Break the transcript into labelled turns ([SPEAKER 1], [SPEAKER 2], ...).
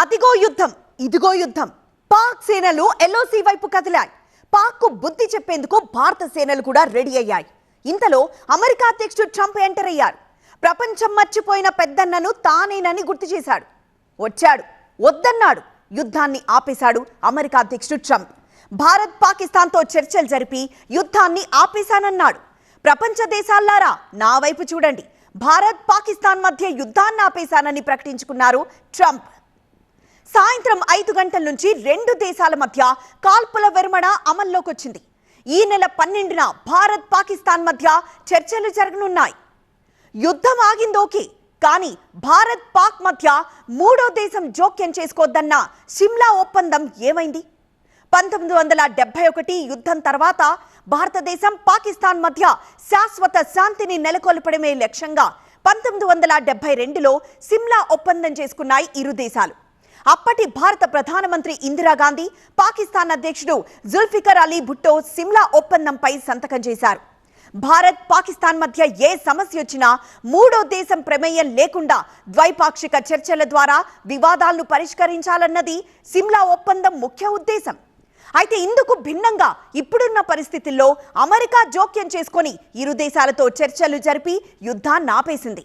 [SPEAKER 1] అదిగో యుద్ధం ఇదిగో యుద్ధం. పాక్ సేనలు ఎల్ఓసి వైపు కదిలాయి. పాక్కు బుద్ధి చెప్పేందుకు భారత సేనలు కూడా రెడీ అయ్యాయి. ఇంతలో అమెరికా అధ్యక్షుడు ట్రంప్ ఎంటర్ అయ్యారు. ప్రపంచం మర్చిపోయిన పెద్దన్నను తానేనని గుర్తు చేశాడు. వచ్చాడు వద్దన్నాడు. యుద్ధాన్ని ఆపేశాడు అమెరికా అధ్యక్షుడు ట్రంప్. భారత్ పాకిస్తాన్తో చర్చలు జరిపి యుద్ధాన్ని ఆపేశానన్నాడు. ప్రపంచ దేశాల్లారా నా వైపు చూడండి. భారత్ పాకిస్తాన్ మధ్య యుద్ధాన్ని ఆపేశానని ప్రకటించుకున్నారు ట్రంప్. సాయంత్రం ఐదు గంటల నుంచి రెండు దేశాల మధ్య కాల్పుల విరమణ అమల్లోకొచ్చింది. ఈ నెల పన్నెండున భారత్ పాకిస్తాన్ మధ్య చర్చలు జరగనున్నాయి. యుద్ధం ఆగిందోకే కానీ భారత్ పాక్ మధ్య మూడో దేశం జోక్యం చేసుకోద్దన్న సిమ్లా ఒప్పందం ఏమైంది? పంతొమ్మిది వందల డెబ్బై ఒకటి యుద్ధం తర్వాత భారతదేశం పాకిస్తాన్ మధ్య శాశ్వత శాంతిని నెలకొల్పడమే లక్ష్యంగా పంతొమ్మిది వందల డెబ్బై రెండులో సిమ్లా ఒప్పందం చేసుకున్నాయి ఇరు దేశాలు. అప్పటి భారత ప్రధానమంత్రి ఇందిరాగాంధీ పాకిస్తాన్ అధ్యక్షుడు జుల్ఫికర్ అలీ భుట్టో సిమ్లా ఒప్పందంపై సంతకం చేశారు. భారత్ పాకిస్తాన్ మధ్య ఏ సమస్య వచ్చినా మూడో దేశం ప్రమేయం లేకుండా ద్వైపాక్షిక చర్చల ద్వారా వివాదాలను పరిష్కరించాలన్నది సిమ్లా ఒప్పందం ముఖ్య ఉద్దేశం. అయితే ఇందుకు భిన్నంగా ఇప్పుడున్న పరిస్థితుల్లో అమెరికా జోక్యం చేసుకొని ఇరు దేశాలతో చర్చలు జరిపి యుద్ధాన్ని ఆపేసింది.